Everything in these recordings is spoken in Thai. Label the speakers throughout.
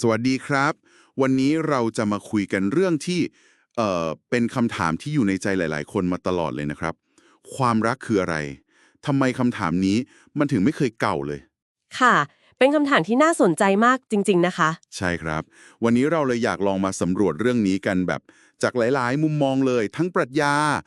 Speaker 1: สวัสดีครับ วันนี้เราจะมาคุยกันเรื่องที่เอ่อเป็นคำถามที่อยู่ในใจหลาย ๆ คนมาตลอดเลยนะครับ ความรักคืออะไรทำไมคำถามนี้มันถึงไม่เคยเก่าเลย
Speaker 2: ค่ะ เป็นคำถามที่น่าสนใจมากจริง ๆ นะคะ
Speaker 1: ใช่ครับ วันนี้เราเลยอยากลองมาสำรวจเรื่องนี้กันแบบ จากหลาย ๆ มุมมองเลย ทั้งปรัชญาเอ่อ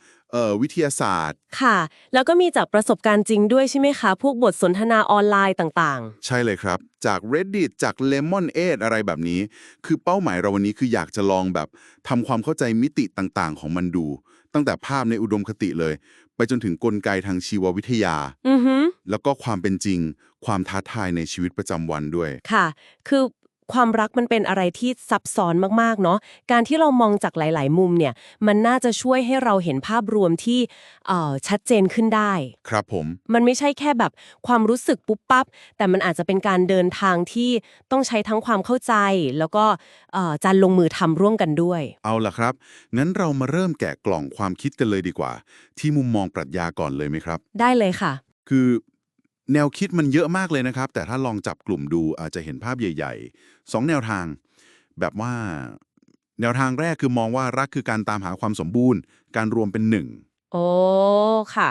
Speaker 1: วิทยาศาสตร์
Speaker 2: ค่ะ แล้วก็มีจากประสบการณ์จริงด้วยใช่ไหมคะ พวกบทสนทนาออนไลน์ต่าง
Speaker 1: ใช่เลยครับ จาก Reddit จาก Lemon 8อะไรแบบนี้ คือเป้าหมายเราวันนี้คืออยากจะลองแบบทำความเข้าใจมิติต่างๆ ของมันดู ตั้งแต่ภาพในอุดมคติเลย ไปจนถึงกลไกทางชีววิทยา
Speaker 2: ๆอือฮึ
Speaker 1: แล้วก็ความเป็นจริง ความท้าทายในชีวิตประจำวันด้วย
Speaker 2: ค่ะ คือ ความรักมันเป็นอะไรที่ซับซ้อนมากๆเนาะการที่เรามองจากหลาย ๆ มุมเนี่ยมันน่าจะช่วยให้เราเห็นภาพรวมที่เอ่อชัดเจนขึ้นได้
Speaker 1: ครับผม
Speaker 2: มันไม่ใช่แค่แบบความรู้สึกปุ๊บปั๊บแต่มันอาจจะเป็นการเดินทางที่ต้องใช้ทั้งความเข้าใจ แล้วก็เอ่อการลงมือทำร่วมกันด้วย
Speaker 1: เอาล่ะครับงั้นเรามาเริ่มแกะกล่องความคิดกันเลยดีกว่า ที่มุมมองปรัชญาก่อนเลยไหมครับ
Speaker 2: ได้เลยค่ะ
Speaker 1: คือ แนวคิดมันเยอะมากเลยนะครับ แต่ถ้าลองจับกลุ่มดูอาจจะเห็นภาพใหญ่ๆสองแนวทาง แบบว่า แนวทางแรกคือมองว่ารักคือการตามหาความสมบูรณ์ การรวมเป็นหนึ่ง
Speaker 2: โอ้ค่ะ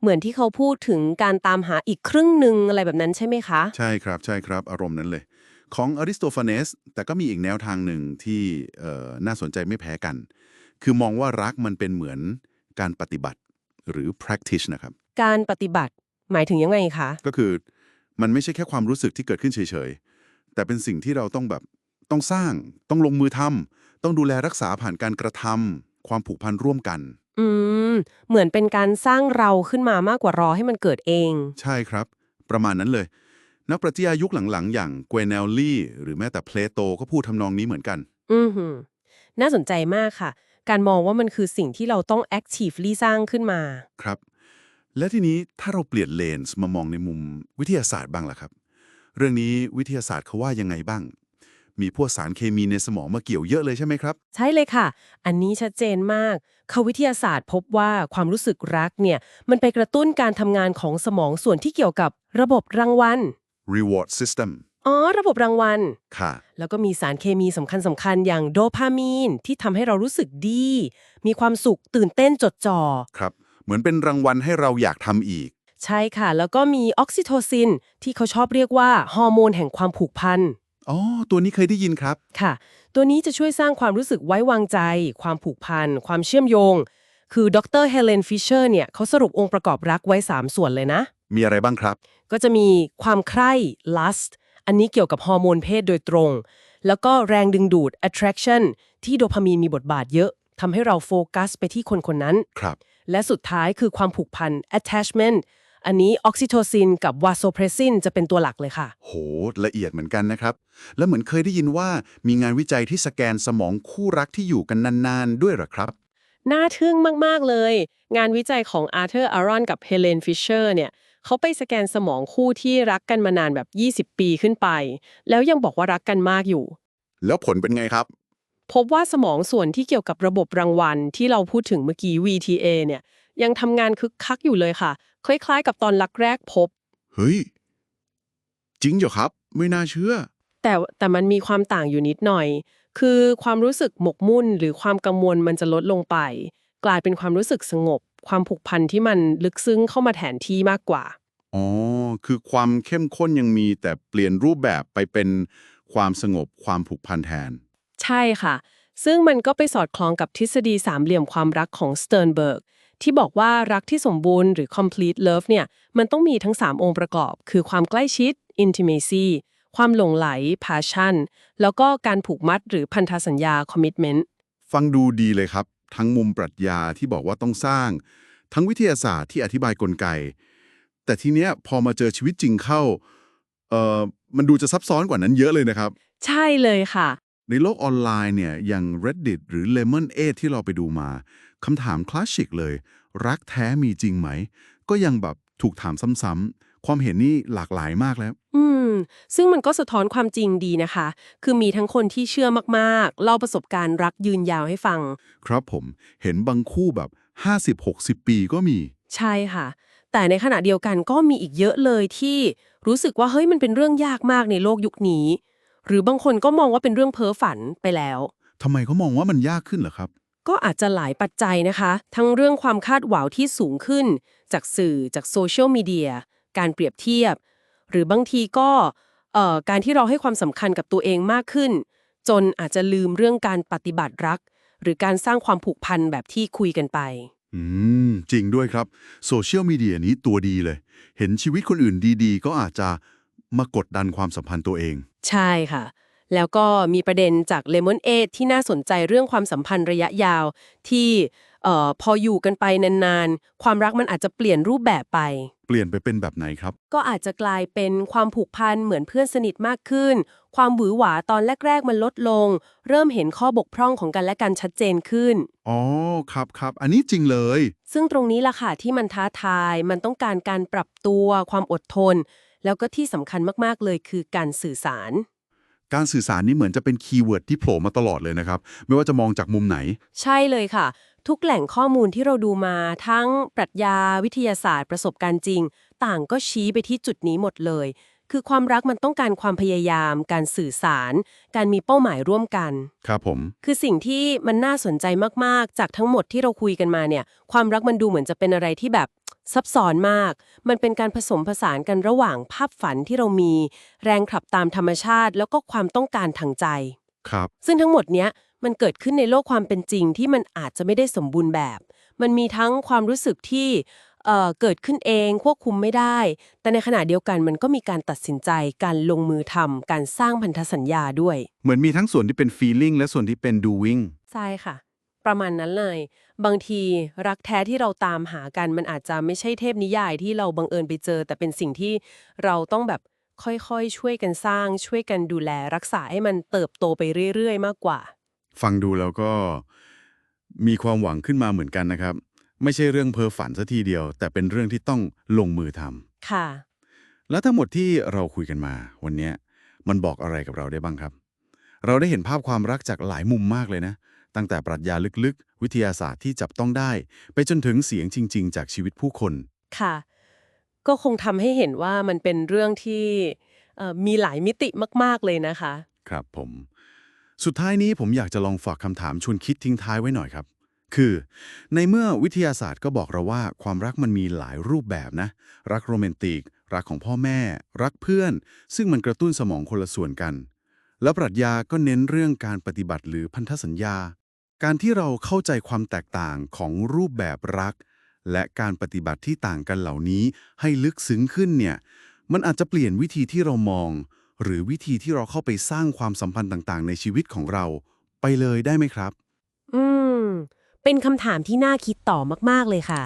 Speaker 2: เหมือนที่เขาพูดถึงการตามหาอีกครึ่งหนึ่งอะไรแบบนั้นใช่ไหมคะ
Speaker 1: ใช่ครับใช่ครับ อารมณ์นั้นเลย ของอริสโตฟาเนส แต่ก็มีอีกแนวทางหนึ่งที่เอ่อน่าสนใจไม่แพ้กัน คือมองว่ารักมันเป็นเหมือนการปฏิบัติหรือ practice นะครับ
Speaker 2: การปฏิบัติ หมายถึงยังไงคะ
Speaker 1: ก็คือมันไม่ใช่แค่ความรู้สึกที่เกิดขึ้นเฉยๆ แต่เป็นสิ่งที่เราต้องแบบต้องสร้างต้องลงมือทำต้องดูแลรักษาผ่านการกระทำความผูกพันร่วมกัน
Speaker 2: อืม เหมือนเป็นการสร้างเราขึ้นมามากกว่ารอให้มันเกิดเอง
Speaker 1: ใช่ครับ ประมาณนั้นเลย นักปรัชญายุคหลังๆ อย่างเกวเนลลี่ หรือแม้แต่เพลโตก็พูดทำนองนี้เหมือนกัน
Speaker 2: อือหือ น่าสนใจมากค่ะ การมองว่ามันคือสิ่งที่เราต้อง actively สร้างขึ้นมา
Speaker 1: ครับ และทีนี้ถ้าเราเปลี่ยนเลนส์มามองในมุมวิทยาศาสตร์บ้างล่ะครับ เรื่องนี้วิทยาศาสตร์เขาว่ายังไงบ้าง มีพวกสารเคมีในสมองมาเกี่ยวเยอะเลยใช่ไหมครับ
Speaker 2: ใช่เลยค่ะ อันนี้ชัดเจนมากเขาวิทยาศาสตร์พบว่าความรู้สึกรักเนี่ยมันไปกระตุ้นการทำงานของสมองส่วนที่เกี่ยวกับระบบรางวัล
Speaker 1: reward system
Speaker 2: อ๋อ ระบบรางวัล
Speaker 1: ค่ะ
Speaker 2: แล้วก็มีสารเคมีสำคัญสำคัญๆอย่างโดพามีนที่ทำให้เรารู้สึกดี มีความสุขตื่นเต้นจดจ่อ
Speaker 1: ครับเห มือนเป็นรางวัลให้เราอยากทำอีก
Speaker 2: ใช่ค่ะ แล้วก็มีออกซิโทซิน ที่เขาชอบเรียกว่าฮอร์โมนแห่งความผูกพัน
Speaker 1: อ๋อ ตัวนี้เคยได้ยินครับ
Speaker 2: ค่ะ ตัวนี้จะช่วยสร้างความรู้สึกไว้วางใจ ความผูกพัน ความเชื่อมโยง คือดรเฮเลนฟิชเชอร์เนี่ยเขาสรุปองค์ประกอบรักไว้ 3 ส่วนเลยนะ
Speaker 1: มีอะไรบ้างครับ
Speaker 2: ก็จะมีความใคร่ lust อันนี้เกี่ยวกับฮอร์โมนเพศโดยตรง แล้วก็แรงดึงดูด attraction ที่โดพามีนมีบทบาทเยอะ ทำให้เราโฟกัสไปที่คนคนนั้น
Speaker 1: ครับ
Speaker 2: และสุดท้ายคือความผูกพัน attachment อันนี้ออกซิโทซินกับวาโซเพรซินจะเป็นตัวหลักเลยค่ะ
Speaker 1: โห ละเอียดเหมือนกันนะครับ แล้วเหมือนเคยได้ยินว่ามีงานวิจัยที่สแกนสมองคู่รักที่อยู่กันนาน ๆ ด้วยเหรอครับ
Speaker 2: น่าทึ่งมาก ๆ เลย งานวิจัยของอาร์เธอร์อารอนกับเฮเลนฟิชเชอร์เนี่ยเขาไปสแกนสมองคู่ที่รักกันมานานแบบ 20 ปีขึ้นไป แล้วยังบอกว่ารักกันมากอยู่
Speaker 1: แล้วผลเป็นไงครับ
Speaker 2: พบว่าสมองส่วนที่เกี่ยวกับระบบรางวัล ที่เราพูดถึงเมื่อกี้ VTA เนี่ยยังทำงานคึกคักอยู่เลยค่ะ คล้ายๆ กับตอนรักแรกพบ
Speaker 1: เฮ้ย จริงเหรอครับ ไม่น่าเชื่อ
Speaker 2: แต่แต่มันมีความต่างอยู่นิดหน่อย คือความรู้สึกหมกมุ่นหรือความกังวลมันจะลดลงไป กลายเป็นความรู้สึกสงบ ความผูกพันที่มันลึกซึ้งเข้ามาแทนที่มากกว่า
Speaker 1: อ๋อคือความเข้มข้นยังมีแต่เปลี่ยนรูปแบบไปเป็นความสงบความผูกพันแทน
Speaker 2: ใช่ค่ะ ซึ่งมันก็ไปสอดคล้องกับทฤษฎีสามเหลี่ยมความรักของสเติร์นเบิร์กที่บอกว่ารักที่สมบูรณ์หรือ complete love เนี่ย มันต้องมีทั้ง 3 องค์ประกอบ คือความใกล้ชิด intimacy ความหลงไหล passion แล้วก็การผูกมัดหรือพันธสัญญา commitment
Speaker 1: ฟังดูดีเลยครับ ทั้งมุมปรัชญาที่บอกว่าต้องสร้าง ทั้งวิทยาศาสตร์ที่อธิบายกลไก แต่ทีเนี้ยพอมาเจอชีวิตจริงเข้า เอ่อ มันดูจะซับซ้อนกว่านั้นเยอะเลยนะครับ
Speaker 2: ใช่เลยค่ะ
Speaker 1: ในโลกออนไลน์เนี่ยอย่าง Reddit หรือ Lemon 8ที่เราไปดูมาคำถามคลาสสิกเลย รักแท้มีจริงไหม ก็ยังแบบถูกถามซ้ำๆ ความเห็นนี่หลากหลายมากแล้ว
Speaker 2: อืม ซึ่งมันก็สะท้อนความจริงดีนะคะ คือมีทั้งคนที่เชื่อมากๆ เล่าประสบการณ์รักยืนยาวให้ฟัง
Speaker 1: ครับผมเห็นบางคู่แบบ 50-60 ปีก็มี
Speaker 2: ใช่ค่ะ แต่ในขณะเดียวกันก็มีอีกเยอะเลยที่รู้สึกว่าเฮ้ยมันเป็นเรื่องยากมากในโลกยุคนี้ หรือบางคนก็มองว่าเป็นเรื่องเพ้อฝันไปแล้ว
Speaker 1: ทำไมเขามองว่ามันยากขึ้นเหรอครับ
Speaker 2: ก็อาจจะหลายปัจจัยนะคะ ทั้งเรื่องความคาดหวังที่สูงขึ้น จากสื่อจากโซเชียลมีเดียการเปรียบเทียบ หรือบางทีก็เอ่อการที่เราให้ความสำคัญกับตัวเองมากขึ้น จนอาจจะลืมเรื่องการปฏิบัติรัก หรือการสร้างความผูกพันแบบที่คุยกันไป
Speaker 1: อืม จริงด้วยครับ โซเชียลมีเดียนี้ตัวดีเลย เห็นชีวิตคนอื่นดีๆ ก็อาจจะ มากดดันความสัมพันธ์ตัวเอง
Speaker 2: ใช่ค่ะ แล้วก็มีประเด็นจาก Lemon 8ที่น่าสนใจเรื่องความสัมพันธ์ระยะยาว ที่เอ่อพออยู่กันไปนานๆ ความรักมันอาจจะเปลี่ยนรูปแบบไป
Speaker 1: เปลี่ยนไปเป็นแบบไหนครับ
Speaker 2: ก็อาจจะกลายเป็นความผูกพันเหมือนเพื่อนสนิทมากขึ้น ความหวือหวาตอนแรก ๆ มันลดลง เริ่มเห็นข้อบกพร่องของกันและกันชัดเจนขึ้น
Speaker 1: อ๋อครับครับอันนี้จริงเลย
Speaker 2: ซึ่งตรงนี้ล่ะค่ะที่มันท้าทาย มันต้องการการปรับตัว ความอดทน แล้วก็ที่สำคัญมากๆเลยคือการสื่อสาร
Speaker 1: การสื่อสารนี่เหมือนจะเป็นคีย์เวิร์ดที่โผล่มาตลอดเลยนะครับ ไม่ว่าจะมองจากมุมไหน
Speaker 2: ใช่เลยค่ะ ทุกแหล่งข้อมูลที่เราดูมาทั้งปรัชญาวิทยาศาสตร์ ประสบการณ์จริง ต่างก็ชี้ไปที่จุดนี้หมดเลย คือความรักมันต้องการความพยายาม การสื่อสาร การมีเป้าหมายร่วมกัน
Speaker 1: ครับผม
Speaker 2: คือสิ่งที่มันน่าสนใจมากๆ จากทั้งหมดที่เราคุยกันมาเนี่ย ความรักมันดูเหมือนจะเป็นอะไรที่แบบ ซับซ้อนมาก มันเป็นการผสมผสานกันระหว่างภาพฝันที่เรามี แรงขับตามธรรมชาติ แล้วก็ความต้องการทางใจ
Speaker 1: ครับ
Speaker 2: ซึ่งทั้งหมดเนี้ยมันเกิดขึ้นในโลกความเป็นจริงที่มันอาจจะไม่ได้สมบูรณ์แบบ มันมีทั้งความรู้สึกที่เอ่อเกิดขึ้นเองควบคุมไม่ได้ แต่ในขณะเดียวกันมันก็มีการตัดสินใจ การลงมือทำการสร้างพันธสัญญาด้วย
Speaker 1: เหมือนมีทั้งส่วนที่เป็น feeling และส่วนที่เป็น doing
Speaker 2: ใช่ค่ะ ประมาณนั้นเลย บางทีรักแท้ที่เราตามหากันมันอาจจะไม่ใช่เทพนิยายที่เราบังเอิญไปเจอ แต่เป็นสิ่งที่เราต้องแบบค่อยๆ ช่วยกันสร้าง ช่วยกันดูแลรักษาให้มันเติบโตไปเรื่อยๆ มากกว่า
Speaker 1: ฟังดูแล้วก็มีความหวังขึ้นมาเหมือนกันนะครับ ไม่ใช่เรื่องเพ้อฝันซะทีเดียว แต่เป็นเรื่องที่ต้องลงมือทำ
Speaker 2: ค่ะ
Speaker 1: แล้วทั้งหมดที่เราคุยกันมา วันเนี้ยมันบอกอะไรกับเราได้บ้างครับ เราได้เห็นภาพความรักจากหลายมุมมากเลยนะ ตั้งแต่ปรัชญาลึกๆ วิทยาศาสตร์ที่จับต้องได้ ไปจนถึงเสียงจริง ๆ จากชีวิตผู้คน
Speaker 2: ค่ะ ก็คงทำให้เห็นว่ามันเป็นเรื่องที่เอ่อมีหลายมิติมาก ๆ เลยนะคะ
Speaker 1: ครับผม สุดท้ายนี้ผมอยากจะลองฝากคำถามชวนคิดทิ้งท้ายไว้หน่อยครับ คือ ในเมื่อวิทยาศาสตร์ก็บอกเราว่าความรักมันมีหลายรูปแบบนะ รักโรแมนติก รักของพ่อแม่ รักเพื่อน ซึ่งมันกระตุ้นสมองคนละส่วนกัน แล้วปรัชญาก็เน้นเรื่องการปฏิบัติหรือพันธสัญญา การที่เราเข้าใจความแตกต่างของรูปแบบรัก และการปฏิบัติที่ต่างกันเหล่านี้ให้ลึกซึ้งขึ้นเนี่ย มันอาจจะเปลี่ยนวิธีที่เรามอง หรือวิธีที่เราเข้าไปสร้างความสัมพันธ์ต่างๆ ในชีวิตของเรา ไปเลยได้ไหมครับ
Speaker 2: อืม เป็นคำถามที่น่าคิดต่อมากๆเลยค่ะ